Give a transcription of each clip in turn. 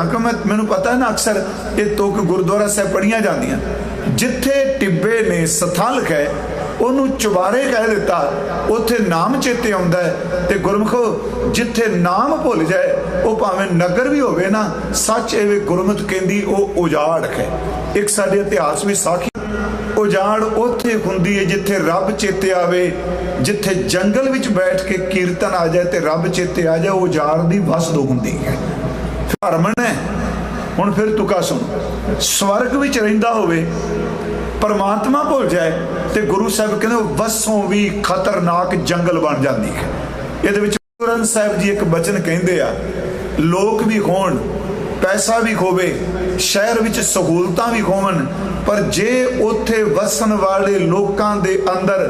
Uncle ਮੈਂ ਮੈਨੂੰ ਪਤਾ ਹੈ ਨਾ ਅਕਸਰ ਇਹ ਤੁਕ ਗੁਰਦੁਆਰਾ ਸਾਹਿਬ ਪੜੀਆਂ ਜਾਂਦੀਆਂ। ਜਿੱਥੇ ਟਿੱਬੇ ਨੇ ਸਥਾਲਕ ਹੈ, ਉਹਨੂੰ ਚੁਬਾਰੇ ਕਹਿ ਦਿੱਤਾ। ਉੱਥੇ ਨਾਮ ਚੇਤੇ ਆਉਂਦਾ ਹੈ ਤੇ ਗੁਰਮਖੋ, ਜਿੱਥੇ ਨਾਮ ਭੁੱਲ ਜਾਏ, ਉਹ ਭਾਵੇਂ ਨਗਰ ਵੀ ਹੋਵੇ ਨਾ, ਸੱਚ ਇਹ ਗੁਰਮਤ ਕਹਿੰਦੀ ਉਹ ਉਜਾੜ ਹੈ। ਇੱਕ ਸਾਡੇ ਇਤਿਹਾਸ ਵਿੱਚ ਸਾਖੀ, ਉਜਾੜ ਉੱਥੇ ਹੁੰਦੀ ਹੈ ਜਿੱਥੇ ਰੱਬ ਚੇਤੇ ਆਵੇ, ਜਿੱਥੇ ਜੰਗਲ ਵਿੱਚ ਬੈਠ ਕੇ ਕੀਰਤਨ ਆ ਜਾਏ ਤੇ ਰੱਬ ਚੇਤੇ ਆ ਜਾਏ, ਉਜਾੜ ਦੀ ਵਸਦੋ ਹੁੰਦੀ ਹੈ। ਹਰਮਨ ਹੈ ਹੁਣ ਫਿਰ ਤੁਕਾ ਸੁਣ, ਸਵਰਗ ਵਿੱਚ ਰਹਿੰਦਾ ਹੋਵੇ, ਪਰਮਾਤਮਾ ਭੁੱਲ ਜਾਏ, ਤੇ ਗੁਰੂ ਸਾਹਿਬ ਕਹਿੰਦੇ ਉਹ ਵਸੋਂ ਵੀ ਖਤਰਨਾਕ ਜੰਗਲ ਬਣ ਜਾਂਦੀ ਹੈ। ਇਹਦੇ ਵਿੱਚ ਗੁਰੂ ਗ੍ਰੰਥ ਸਾਹਿਬ ਜੀ ਇੱਕ ਬਚਨ ਕਹਿੰਦੇ ਆ, ਲੋਕ ਵੀ ਹੋਣ, ਪੈਸਾ ਵੀ ਖੋਵੇ, ਸ਼ਹਿਰ ਵਿੱਚ ਸਹੂਲਤਾਂ ਵੀ ਹੋਵਣ ਪਰ ਜੇ ਉੱਥੇ ਵਸਣ ਵਾਲੇ ਲੋਕਾਂ ਦੇ ਅੰਦਰ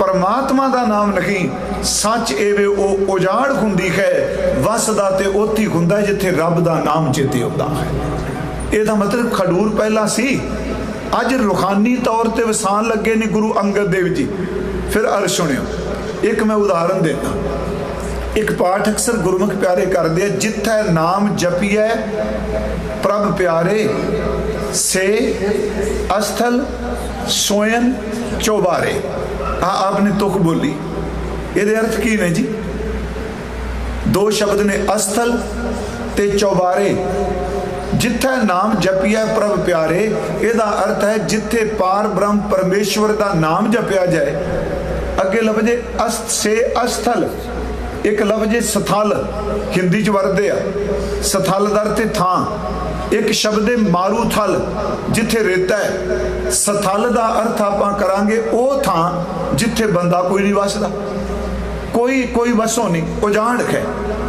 ਪਰਮਾਤਮਾ ਦਾ ਨਾਮ ਨਹੀਂ, ਸੱਚ ਐਵੇਂ ਉਹ ਉਜਾੜ ਹੁੰਦੀ ਹੈ, ਵਸਦਾ ਤੇ ਉੱਥੇ ਹੁੰਦਾ ਜਿੱਥੇ ਰੱਬ ਦਾ ਨਾਮ ਚੇਤੇ ਆਉਂਦਾ ਹੈ। ਇਹਦਾ ਮਤਲਬ ਖਡੂਰ ਪਹਿਲਾਂ ਸੀ। ਅੱਜ ਰੁਖਾਨੀ ਤੌਰ ਤੇ ਵਸਾਨ ਲੱਗੇ ਨੇ ਗੁਰੂ ਅੰਗਦ ਦੇਵ ਜੀ। ਫਿਰ ਅਰ ਸੁਣਿਓ, ਇੱਕ ਮੈਂ ਉਦਾਹਰਨ ਦਿੰਦਾ। ਇੱਕ ਪਾਠ ਅਕਸਰ ਗੁਰਮੁਖ ਪਿਆਰੇ ਕਰਦੇ ਆ, ਜਿੱਥੇ ਨਾਮ ਜਪੀਐ, ਪ੍ਰਭ ਪਿਆਰੇ ਸੇ ਅਸਥਲ ਸੋਇਨ ਚੋਬਾਰੇ ਆ ਆਪਨੇ ਤੁਕ ਬੋਲੀ ਇਹਦੇ ਅਰਥ ਕੀ ਨੇ ਜੀ ਦੋ ਸ਼ਬਦ ਨੇ ਅਸਥਲ ਤੇ ਚੌਬਾਰੇ ਜਿੱਥੇ ਨਾਮ ਜਪਿਆ ਪ੍ਰਭ ਪਿਆਰੇ ਇਹਦਾ ਅਰਥ ਹੈ ਜਿੱਥੇ ਪਾਰ ਬ੍ਰਹਮ ਪਰਮੇਸ਼ਵਰ ਦਾ ਨਾਮ ਜਪਿਆ ਜਾਏ ਅੱਗੇ ਲਫ਼ਜ਼ੇ ਅਸਥ ਸੇ ਅਸਥਲ ਇੱਕ ਲਫ਼ਜ਼ੇ ਸਥਲ ਹਿੰਦੀ ਚ ਵਰਦੇ ਆ ਸਥਲ ਦਾ ਅਰਥ ਥਾਂ ਇੱਕ ਸ਼ਬਦ ਹੈ ਮਾਰੂ ਥਲ, ਜਿੱਥੇ ਰੇਤਾ ਹੈ। ਸਥਲ ਦਾ ਅਰਥ ਆਪਾਂ ਕਰਾਂਗੇ ਉਹ ਥਾਂ ਜਿੱਥੇ ਬੰਦਾ ਕੋਈ ਨਹੀਂ ਵਸਦਾ। ਕੋਈ ਕੋਈ ਵਸੋ ਨਹੀਂ ਉਜਾਣ ਹੈ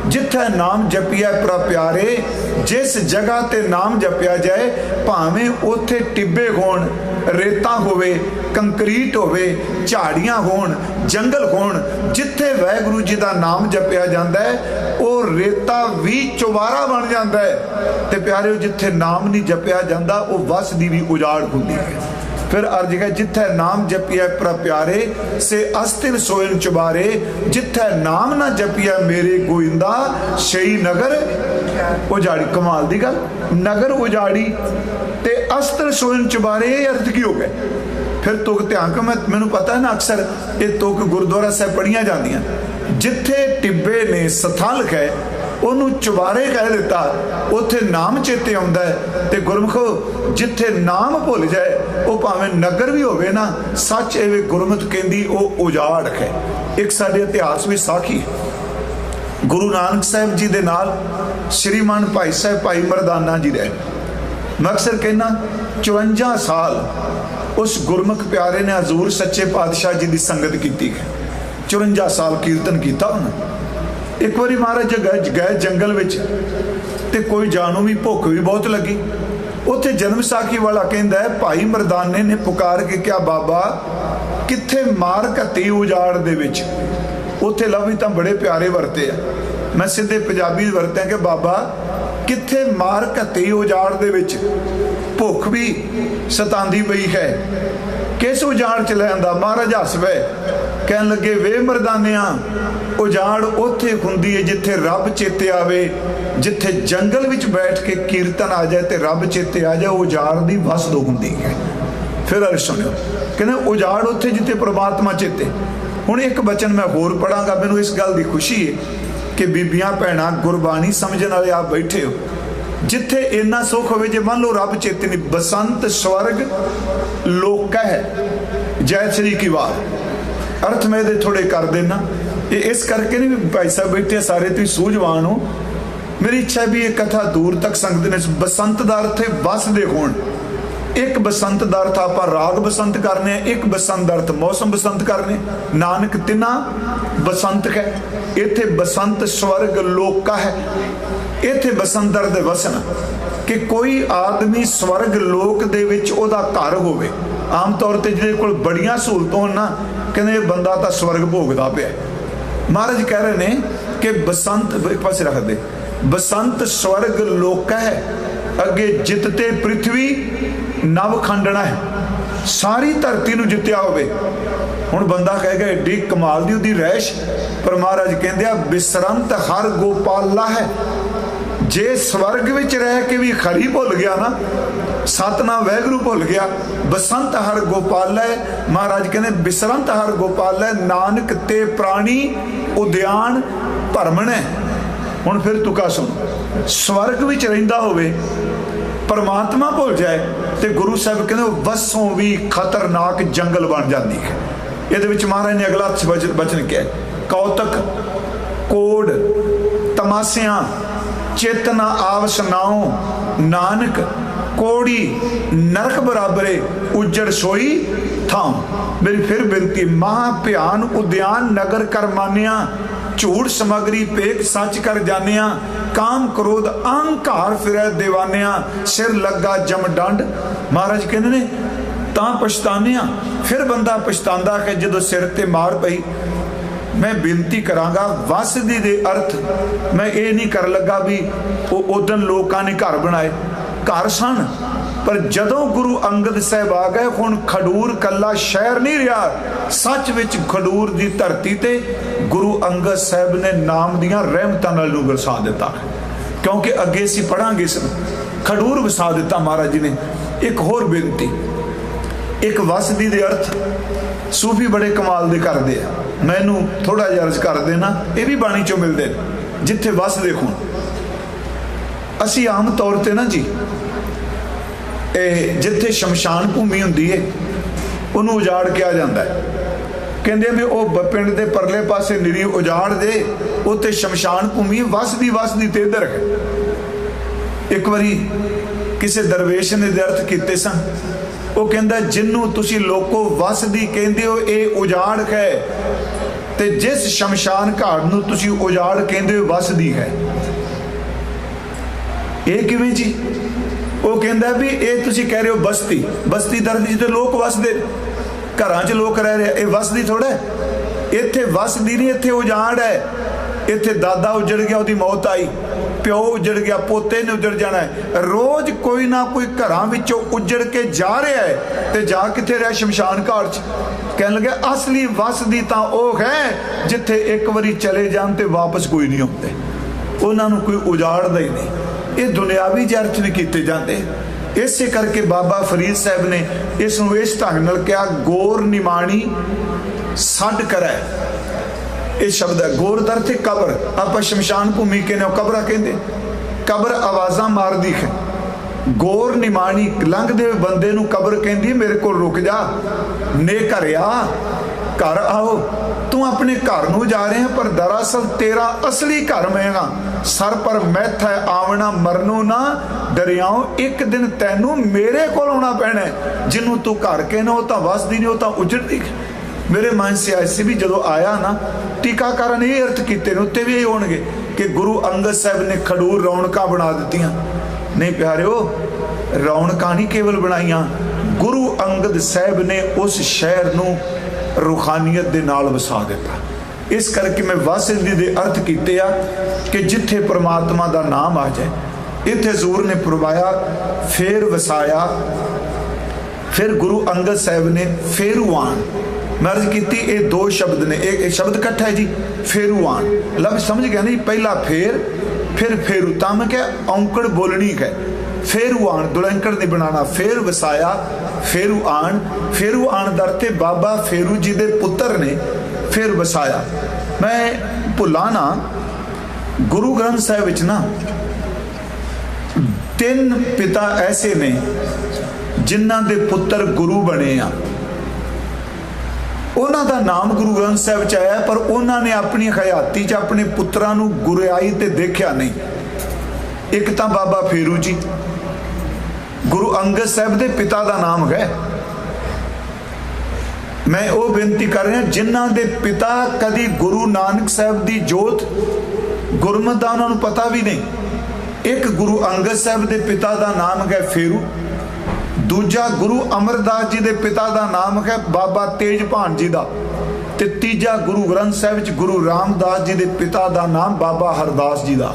ਜਿੱਥੇ ਨਾਮ ਜਪਿਆ ਪ੍ਰ ਪਿਆਰੇ, ਜਿਸ ਜਗ੍ਹਾ ਤੇ ਨਾਮ ਜਪਿਆ ਜਾਏ, ਭਾਵੇਂ ਉੱਥੇ ਟਿੱਬੇ ਹੋਣ, ਰੇਤਾ ਹੋਵੇ, ਕੰਕਰੀਟ ਹੋਵੇ, ਝਾੜੀਆਂ ਹੋਣ, ਜੰਗਲ ਹੋਣ, ਜਿੱਥੇ ਵਾਹਿਗੁਰੂ ਜੀ ਦਾ ਨਾਮ ਜਪਿਆ ਜਾਂਦਾ ਹੈ ਉਹ ਰੇਤਾ ਵੀ ਚੁਬਾਰਾ ਬਣ ਜਾਂਦਾ ਹੈ। ਤੇ ਪਿਆਰਿਓ, ਜਿੱਥੇ ਨਾਮ ਨਹੀਂ ਜਪਿਆ ਜਾਂਦਾ, ਉਹ ਵਸ ਦੀ ਵੀ ਉਜਾੜ ਹੁੰਦੀ ਹੈ। ਫਿਰ ਅਰਜ ਹੈ, ਜਿੱਥੇ ਨਾਮ ਜਪਿਆ ਪ੍ਰ ਪਿਆਰੇ, ਸੇ ਅਸਤਿਰ ਸੋਇਨ ਚੁਬਾਰੇ, ਜਿੱਥੇ ਨਾਮ ਨਾ ਜਪਿਆ ਮੇਰੇ ਗੋਇੰਦਾ, ਸ਼ਈ ਨਗਰ, ਉਜਾੜੀ, ਕਮਾਲ ਦੀ ਗੱਲ, ਨਗਰ ਉਜਾੜੀ, ਤੇ ਅਸਤਰ ਸੋਇਨ ਚੁਬਾਰੇ, ਇਹ ਅਰਥ ਕੀ ਹੋ ਗਿਆ? ਫਿਰ ਤੁਕ ਧਿਆਨ ਕਰ, ਮੈਂ, ਮੈਨੂੰ ਪਤਾ ਹੈ ਨਾ ਅਕਸਰ, ਇਹ ਤੁਕ ਗੁਰਦੁਆਰਾ ਸਾਹਿਬ ਪੜੀਆਂ ਜਾਂਦੀਆਂ। ਜਿੱਥੇ ਟਿੱਬੇ ਨੇ ਸਥਾਲਕ ਹੈ, ਉਹਨੂੰ ਚੁਬਾਰੇ ਕਹਿ ਦਿੱਤਾ। ਉੱਥੇ ਨਾਮ ਚੇਤੇ ਆਉਂਦਾ ਹੈ ਤੇ ਗੁਰਮਖੋ, ਜਿੱਥੇ ਨਾਮ ਭੁੱਲ ਜਾਏ, ਉਹ ਭਾਵੇਂ ਨਗਰ ਵੀ ਹੋਵੇ ਨਾ, ਸੱਚ ਐਵੇਂ ਗੁਰਮਤ ਕਹਿੰਦੀ ਉਹ ਉਜਾੜ ਹੈ। ਇੱਕ ਸਾਡੇ ਇਤਿਹਾਸ ਵਿੱਚ ਸਾਖੀ ਹੈ। ਗੁਰੂ ਨਾਨਕ ਸਾਹਿਬ ਜੀ ਦੇ ਨਾਲ ਸ਼੍ਰੀਮਾਨ ਭਾਈ ਸਾਹਿਬ ਭਾਈ ਮਰਦਾਨਾ ਜੀ ਰਹੇ। ਮੈਂ ਅਕਸਰ ਕਹਿੰਦਾ 54 ਸਾਲ ਉਸ ਗੁਰਮੁਖ ਪਿਆਰੇ ਨੇ ਹਜ਼ੂਰ ਸੱਚੇ ਪਾਤਸ਼ਾਹ ਜੀ ਦੀ ਸੰਗਤ ਕੀਤੀ ਹੈ। 54 ਸਾਲ ਕੀਰਤਨ ਕੀਤਾ ਉਹਨੇ। ਇੱਕ ਵਾਰੀ ਮਹਾਰਾਜ ਗਏ ਗਏ ਜੰਗਲ ਵਿੱਚ, ਤੇ ਕੋਈ ਜਾਨੂ ਵੀ ਭੁੱਖ ਵੀ ਬਹੁਤ ਲੱਗੀ। ਉੱਥੇ ਜਨਮ ਸਾਖੀ ਵਾਲਾ ਕਹਿੰਦਾ ਹੈ, ਭਾਈ ਮਰਦਾਨੇ ਨੇ ਪੁਕਾਰ ਕੇ ਕਿਹਾ, ਬਾਬਾ, ਕਿੱਥੇ ਮਾਰ ਘੱਤੀ ਉਜਾੜ ਦੇ ਵਿੱਚ? ਉੱਥੇ ਲਫ਼ਜ਼ ਤਾਂ ਬੜੇ ਪਿਆਰੇ ਵਰਤੇ ਆ। ਮੈਂ ਸਿੱਧੇ ਪੰਜਾਬੀ ਵਰਤਿਆ ਕਿ, ਬਾਬਾ, ਕਿੱਥੇ ਮਾਰ ਘੱਤੀ ਉਜਾੜ ਦੇ ਵਿੱਚ? ਭੁੱਖ ਵੀ ਸਤਾਂਦੀ ਪਈ ਹੈ। ਕਿਸ ਉਜਾੜ ਚ ਲੈ ਆਂਦਾ? ਮਹਾਰਾਜ ਹੱਸਵੇ ਕਹਿਣ ਲੱਗੇ, ਵੇ ਮਰਦਾਨਿਆਂ, ਉਜਾੜ ਉੱਥੇ ਹੁੰਦੀ ਹੈ ਜਿੱਥੇ ਰੱਬ ਚੇਤੇ ਆਵੇ, ਜਿੱਥੇ ਜੰਗਲ ਵਿੱਚ ਬੈਠ ਕੇ ਕੀਰਤਨ ਆ ਜਾਏ ਤੇ ਰੱਬ ਚੇਤੇ ਆ ਜਾਏ, ਉਜਾੜ ਦੀ ਵਸਦੋ ਹੁੰਦੀ ਹੈ ਫਿਰ ਅਰ ਸੁਣਿਓ, ਕਹਿੰਦੇ ਉਜਾੜ ਉੱਥੇ ਜਿੱਥੇ ਪ੍ਰਮਾਤਮਾ ਚੇਤੇ। ਹੁਣ ਇੱਕ ਬਚਨ ਮੈਂ ਹੋਰ ਪੜਾਂਗਾ ਮੈਨੂੰ ਇਸ ਗੱਲ ਦੀ ਖੁਸ਼ੀ ਹੈ ਕਿ ਬੀਬੀਆਂ, ਭੈਣਾਂ, ਗੁਰਬਾਣੀ ਸਮਝਣ ਵਾਲੇ ਆਪ ਬੈਠੇ ਹੋ। ਜਿੱਥੇ ਇੰਨਾ ਸੁੱਖ ਹੋਵੇ, ਜੇ ਮੰਨ ਲਓ ਰੱਬ ਚੇਤੇ ਨਹੀਂ ਬਸੰਤ ਸਵਰਗ ਲੋਕਾ ਹੈ, ਜੈ ਸ੍ਰੀ ਕੀ ਬਾਤ। ਅਰਥ ਮੈਂ ਇਹਦੇ ਥੋੜੇ ਕਰ ਦੇਣਾ ਇਹ ਇਸ ਕਰਕੇ ਨਹੀਂ ਵੀ ਭਾਈ ਸਾਹਿਬ ਬੈਠੇ ਸਾਰੇ ਤੁਸੀਂ ਸੂਝਵਾਨ ਹੋ। ਮੇਰੀ ਇੱਛਾ ਵੀ ਇਹ ਕਥਾ ਦੂਰ ਤੱਕ ਸੰਗਤ ਨੇ ਬਸੰਤ ਦਾ ਅਰਥ ਹੈ ਵਸਦੇ ਹੋਣ। ਇੱਕ ਬਸੰਤ ਦਾ ਅਰਥ ਆਪਾਂ ਰਾਗ ਬਸੰਤ ਕਰਨੇ ਆ, ਇੱਕ ਬਸੰਤ ਦਾ ਅਰਥ ਮੌਸਮ ਬਸੰਤ ਕਰਨੇ ਨਾਨਕ ਤਿਨਾ ਬਸੰਤ ਹੈ ਇੱਥੇ ਬਸੰਤ ਸਵਰਗ ਲੋਕਾ ਹੈ। ਇੱਥੇ ਬਸੰਤਰ ਦੇ ਵਸਣ ਕਿ ਕੋਈ ਆਦਮੀ ਸਵਰਗ ਲੋਕ ਦੇ ਵਿੱਚ ਉਹਦਾ ਘਰ ਹੋਵੇ। ਆਮ ਤੌਰ ਤੇ ਜਿਹਦੇ ਕੋਲ ਬੜੀਆਂ ਸਹੂਲਤਾਂ ਹੋਣ ਨਾ ਕਹਿੰਦੇ ਇਹ ਬੰਦਾ ਤਾਂ ਸਵਰਗ ਭੋਗਦਾ ਪਿਆ। ਮਹਾਰਾਜ ਕਹਿ ਰਹੇ ਨੇ ਕਿ ਬਸੰਤ, ਇੱਕ ਪਾਸੇ ਰੱਖ ਦੇ। ਬਸੰਤ ਸਵਰਗ ਲੋਕ ਹੈ, ਅੱਗੇ ਜਿੱਤਤੇ ਪ੍ਰithvi ਨਵ ਖੰਡਣਾ ਹੈ। ਸਾਰੀ ਧਰਤੀ ਨੂੰ ਜਿੱਤਿਆ ਹੋਵੇ। ਹੁਣ ਬੰਦਾ ਕਹੇਗਾ, ਏਡੀ ਕਮਾਲ ਦੀ ਉਹਦੀ ਰਹਿਸ਼ ਪਰ ਮਹਾਰਾਜ ਕਹਿੰਦੇ ਆ, ਬਿਸਰੰਤ ਹਰ ਗੋਪਾਲਾ ਹੈ। ਜੇ ਸਵਰਗ ਵਿੱਚ ਰਹਿ ਕੇ ਵੀ ਖਰੀ ਭੁੱਲ ਗਿਆ ਨਾ ਸਤਨਾਮ ਵੈਗਰੂ ਭੁੱਲ ਗਿਆ, ਬਸੰਤ ਹਰ ਗੋਪਾਲੈ ਮਹਾਰਾਜ ਕਹਿੰਦੇ ਬਿਸਰੰਤ ਹਰ ਗੋਪਾਲੈ ਨਾਨਕ ਤੇ ਪ੍ਰਾਣੀ ਉਦਿਆਨ ਭਰਮਣੈ ਹੁਣ ਫਿਰ ਤੁਕਾ ਸੁਣ, ਸਵਰਗ ਵਿੱਚ ਰਹਿੰਦਾ ਹੋਵੇ, ਪਰਮਾਤਮਾ ਭੁੱਲ ਜਾਏ, ਤੇ ਗੁਰੂ ਸਾਹਿਬ ਕਹਿੰਦੇ ਉਹ ਵਸੋਂ ਵੀ ਖਤਰਨਾਕ ਜੰਗਲ ਬਣ ਜਾਂਦੀ ਹੈ। ਇਹਦੇ ਵਿੱਚ ਮਹਾਰਾਜ ਨੇ ਅਗਲਾ ਵਚ- ਵਚਨ ਕਿਹਾ ਕੌਤਕ, ਕੋੜ, ਤਮਾਸਿਆਂ, ਚੇਤਨਾ ਆਵਸ ਨਾਉ, ਨਾਨਕ ਕੋੜੀ ਨਰਕ ਬਰਾਬਰੇ ਉਜੜ ਸੋਈ ਥਾਂ ਮੇਰੀ ਫਿਰ ਬੇਨਤੀ ਮਹਾ ਭਿਆਨ ਉਦਿਆਨ ਨਗਰ ਕਰਮਾਨਿਆ ਝੂਠ ਸਮਗਰੀ ਪੇਕ ਸੱਚ ਕਰ ਜਾਣਿਆ ਕਾਮ ਕ੍ਰੋਧ ਅਹੰਕਾਰ ਫਿਰੈ دیਵਾਨਿਆ ਸਿਰ ਲੱਗਾ ਜਮ ਡੰਡ ਮਹਾਰਾਜ ਕਹਿੰਦੇ ਨੇ ਤਾਂ ਪਛਤਾਨਿਆ ਫਿਰ ਬੰਦਾ ਪਛਤਾਉਂਦਾ ਕਿ ਜਦੋਂ ਸਿਰ ਤੇ ਮਾਰ ਪਈ ਮੈਂ ਬੇਨਤੀ ਕਰਾਂਗਾ ਵਸਦੀ ਦੇ ਅਰਥ ਮੈਂ ਇਹ ਨਹੀਂ ਕਰ ਲੱਗਾ ਵੀ ਉਹ ਉਦਨ ਲੋਕਾਂ ਨੇ ਘਰ ਬਣਾਏ ਘਰ ਸਨ। ਪਰ ਜਦੋਂ ਗੁਰੂ ਅੰਗਦ ਸਾਹਿਬ ਆ ਗਏ, ਹੁਣ ਖਡੂਰ ਕੱਲਾ ਸ਼ਹਿਰ ਨਹੀਂ ਰਿਹਾ। ਸੱਚ ਵਿੱਚ ਖਡੂਰ ਦੀ ਧਰਤੀ ਤੇ ਗੁਰੂ ਅੰਗਦ ਸਾਹਿਬ ਨੇ ਨਾਮ ਦੀਆਂ ਰਹਿਮਤਾਂ ਨਾਲ ਨੂੰ ਵਰਸਾ ਦਿੱਤਾ। ਕਿਉਂਕਿ ਅੱਗੇ ਅਸੀਂ ਪੜਾਂਗੇ ਇਸ ਖਡੂਰ ਵਸਾ ਦਿੱਤਾ ਮਹਾਰਾਜ ਜੀ ਨੇ। ਇੱਕ ਹੋਰ ਬੇਨਤੀ। ਇੱਕ ਵਸਦੀ ਦੇ ਅਰਥ ਸੂਫੀ ਬੜੇ ਕਮਾਲ ਦੇ ਕਰਦੇ ਆ। ਮੈਨੂੰ ਥੋੜਾ ਜਿਹਾ ਅਰਜ਼ ਕਰ ਦੇਣਾ, ਇਹ ਵੀ ਬਾਣੀ ਚੋਂ ਮਿਲਦੇ ਜਿੱਥੇ ਵਸਦੇ ਹੋਣ ਅਸੀਂ ਆਮ ਤੌਰ ਤੇ ਨਾ ਜੀ, ਇਹ ਜਿੱਥੇ ਸ਼ਮਸ਼ਾਨ ਭੂਮੀ ਹੁੰਦੀ ਏ, ਉਹਨੂੰ ਉਜਾੜ ਕਿਹਾ ਜਾਂਦਾ ਹੈ। ਕਹਿੰਦੇ ਵੀ ਉਹ ਪਿੰਡ ਦੇ ਪਰਲੇ ਪਾਸੇ ਨਿਰੀ ਉਜਾੜ ਦੇ, ਉੱਥੇ ਸ਼ਮਸ਼ਾਨ ਭੂਮੀ ਵਸਦੀ ਵਸਦੀ ਤੇ ਇੱਧਰ ਹੈ ਇੱਕ ਵਾਰੀ ਕਿਸੇ ਦਰਵੇਸ਼ ਨੇ ਦੇ ਕੀਤੇ ਸਨ। ਉਹ ਕਹਿੰਦਾ, ਜਿੰਨੂੰ ਤੁਸੀਂ ਲੋਕੋ ਵਸਦੀ ਕਹਿੰਦੇ ਹੋ, ਇਹ ਉਜਾੜ ਹੈ। ਤੇ ਜਿਸ ਸ਼ਮਸ਼ਾਨ ਘਾਟ ਨੂੰ ਤੁਸੀਂ ਉਜਾੜ ਕਹਿੰਦੇ ਹੋ ਵਸਦੀ ਹੈ। ਇਹ ਕਿਵੇਂ ਜੀ? ਉਹ ਕਹਿੰਦਾ ਵੀ ਇਹ ਤੁਸੀਂ ਕਹਿ ਰਹੇ ਹੋ ਬਸਤੀ। ਬਸਤੀ ਦਰਦੀ ਤੇ ਲੋਕ ਵਸਦੇ, ਘਰਾਂ 'ਚ ਲੋਕ ਰਹਿ ਰਹੇ ਇਹ ਵਸਦੀ ਥੋੜਾ ਇੱਥੇ ਵਸਦੀ ਨਹੀਂ, ਇੱਥੇ ਉਜਾੜ ਹੈ। ਇੱਥੇ ਦਾਦਾ ਉਜੜ ਗਿਆ, ਉਹਦੀ ਮੌਤ ਆਈ। ਪਿਓ ਉਜੜ ਗਿਆ, ਪੋਤੇ ਨੇ ਉਜੜ ਜਾਣਾ ਹੈ। ਰੋਜ਼ ਕੋਈ ਨਾ ਕੋਈ ਘਰਾਂ ਵਿੱਚੋਂ ਉਜੜ ਕੇ ਜਾ ਰਿਹਾ ਹੈ ਤੇ ਜਾ ਕਿੱਥੇ ਰਿਹਾ? ਸ਼ਮਸ਼ਾਨ ਘਾਟ 'ਚ। ਕਹਿਣ ਲੱਗੇ ਅਸਲੀ ਵਸਦੀ ਤਾਂ ਉਹ ਹੈ ਜਿੱਥੇ ਇੱਕ ਵਾਰੀ ਚਲੇ ਜਾਣ ਤੇ ਵਾਪਸ ਕੋਈ ਨਹੀਂ ਆਉਂਦੇ। ਉਹਨਾਂ ਨੂੰ ਕੋਈ ਉਜਾੜਦਾ ਹੀ ਨਹੀਂ। ਇਹ ਦੁਨਿਆਵੀ ਜਰਤ ਵੀ ਕੀਤੇ ਜਾਂਦੇ। ਇਸੇ ਕਰਕੇ ਬਾਬਾ ਫਰੀਦ ਸਾਹਿਬ ਨੇ ਇਸ ਨੂੰ ਇਸ ਢੰਗ ਨਾਲ ਕਿਹਾ, ਗੋਰ ਨਿਮਾਣੀ ਛੱਡ ਕਰੈ। ਇਹ ਸ਼ਬਦ ਹੈ, ਗੋਰ ਦਰ ਤੇ ਕਬਰ। ਆਪਾਂ ਸ਼ਮਸ਼ਾਨ ਭੂਮੀ ਕਹਿੰਦੇ ਹਾਂ ਕਬਰਾਂ ਕਹਿੰਦੇ? ਕਬਰ ਆਵਾਜ਼ਾਂ ਮਾਰਦੀ ਹੈ। ਗੋਰ ਨਿਮਾਣੀ ਲੰਘਦੇ ਹੋਏ ਬੰਦੇ ਨੂੰ ਕਬਰ ਕਹਿੰਦੀ, ਮੇਰੇ ਕੋਲ ਰੁਕ ਜਾ, ਨੇ ਘਰਿਆ ਘਰ ਆਓ। ਤੂੰ ਆਪਣੇ ਘਰ ਨੂੰ ਜਾ ਰਿਹਾ ਪਰ ਦਰਅਸਲ ਤੇਰਾ ਅਸਲੀ ਘਰ ਮੈਂਗਾ ਸਰ, ਪਰ ਮੈਥ ਆਵਣਾ, ਮਰਨੋ ਨਾ। ਦਰਿਆਓ ਇੱਕ ਦਿਨ ਤੈਨੂੰ ਮੇਰੇ ਕੋਲ ਆਉਣਾ ਪੈਣਾ ਜਿਹਨੂੰ ਤੂੰ ਘਰ ਕਹਿੰਦਾ ਉਹ ਤਾਂ ਵਸਦੀ ਨਹੀਂ, ਉਹ ਤਾਂ ਉਜੜਦੀ। ਮੇਰੇ ਮਨ ਸੇ ਐਸੀ ਵੀ ਜਦੋਂ ਆਇਆ ਨਾ ਟੀਕਾਕਰਨ ਇਹ ਅਰਥ ਕੀਤੇ ਨੇ, ਉੱਤੇ ਵੀ ਇਹ ਹੋਣਗੇ ਕਿ ਗੁਰੂ ਅੰਗਦ ਸਾਹਿਬ ਨੇ ਖਡੂਰ ਰੌਣਕਾਂ ਬਣਾ ਦਿੱਤੀਆਂ। ਨਹੀਂ ਪਿਆਰਿਓ, ਰੌਣਕਾਂ ਨਹੀਂ ਕੇਵਲ ਬਣਾਈਆਂ, ਗੁਰੂ ਅੰਗਦ ਸਾਹਿਬ ਨੇ ਉਸ ਸ਼ਹਿਰ ਨੂੰ ਰੂਹਾਨੀਅਤ ਦੇ ਨਾਲ ਵਸਾ ਦਿੱਤਾ। ਇਸ ਕਰਕੇ ਮੈਂ ਵਾਸਿੰਦੀ ਦੇ ਅਰਥ ਕੀਤੇ ਆ ਕਿ ਜਿੱਥੇ ਪ੍ਰਮਾਤਮਾ ਦਾ ਨਾਮ ਆ ਜਾਏ, ਇੱਥੇ ਜ਼ੂਰ ਨੇ ਪ੍ਰਵਾਇਆ ਫੇਰ ਵਸਾਇਆ, ਫਿਰ ਗੁਰੂ ਅੰਗਦ ਸਾਹਿਬ ਨੇ ਫੇਰੂਆਨ ਮਰਜ਼ ਕੀਤੀ, ਇਹ ਦੋ ਸ਼ਬਦ ਨੇ, ਇਹ ਇਹ ਸ਼ਬਦ ਇਕੱਠਾ ਹੈ ਜੀ ਫੇਰੂਆਨ ਲਫ਼ਜ਼ ਸਮਝ ਗਿਆ ਨਹੀਂ? ਪਹਿਲਾ ਫੇਰ, ਫਿਰ ਫੇਰੂ, ਤਾਂ ਮੈਂ ਕਿਹਾ ਔਂਕੜ ਬੋਲਣੀ ਹੈ। ਫੇਰੂਆਨ ਦੁਲੰਕੜ ਨੇ ਬਣਾਣਾ ਫੇਰ ਵਸਾਇਆ ਫੇਰੂਆਨ ਫੇਰੂਆਨ ਦਰ ਤੇ ਬਾਬਾ ਫੇਰੂ ਜੀ ਦੇ ਪੁੱਤਰ ਨੇ, ਫਿਰ ਵਸਾਇਆ। ਮੈਂ ਭੁੱਲਾਂ ਨਾ, ਗੁਰੂ ਗ੍ਰੰਥ ਸਾਹਿਬ ਵਿੱਚ ਨਾ, ਤਿੰਨ ਪਿਤਾ ਐਸੇ ਨੇ ਜਿਨ੍ਹਾਂ ਦੇ ਪੁੱਤਰ ਗੁਰੂ ਬਣੇ ਆ। ਉਹਨਾਂ ਦਾ ਨਾਮ ਗੁਰੂ ਗ੍ਰੰਥ ਸਾਹਿਬ ਚ ਆਇਆ, ਪਰ ਉਹਨਾਂ ਨੇ ਆਪਣੀ ਹਯਾਤੀ ਚ ਆਪਣੇ ਪੁੱਤਰਾਂ ਨੂੰ ਗੁਰਿਆਈ ਤੇ ਦੇਖਿਆ ਨਹੀਂ। ਇੱਕ ਤਾਂ ਬਾਬਾ ਫੇਰੂ ਜੀ ਗੁਰੂ ਅੰਗਦ ਸਾਹਿਬ ਦੇ ਪਿਤਾ ਦਾ ਨਾਮ ਹੈ ਮੈਂ ਉਹ ਬੇਨਤੀ ਕਰ ਰਿਹਾ, ਜਿਨ੍ਹਾਂ ਦੇ ਪਿਤਾ ਕਦੀ ਗੁਰੂ ਨਾਨਕ ਸਾਹਿਬ ਦੀ ਜੋਤ ਗੁਰਮਤ ਦਾ ਉਹਨਾਂ ਨੂੰ ਪਤਾ ਵੀ ਨਹੀਂ। ਇੱਕ ਗੁਰੂ ਅੰਗਦ ਸਾਹਿਬ ਦੇ ਪਿਤਾ ਦਾ ਨਾਮ ਹੈ ਫੇਰੂ, ਦੂਜਾ ਗੁਰੂ ਅਮਰਦਾਸ ਜੀ ਦੇ ਪਿਤਾ ਦਾ ਨਾਮ ਹੈ ਬਾਬਾ ਤੇਜਭਾਨ ਜੀ ਦਾ, ਤੇ ਤੀਜਾ ਗੁਰੂ ਗ੍ਰੰਥ ਸਾਹਿਬ ਵਿੱਚ ਗੁਰੂ ਰਾਮਦਾਸ ਜੀ ਦੇ ਪਿਤਾ ਦਾ ਨਾਮ ਬਾਬਾ ਹਰਦਾਸ ਜੀ ਦਾ।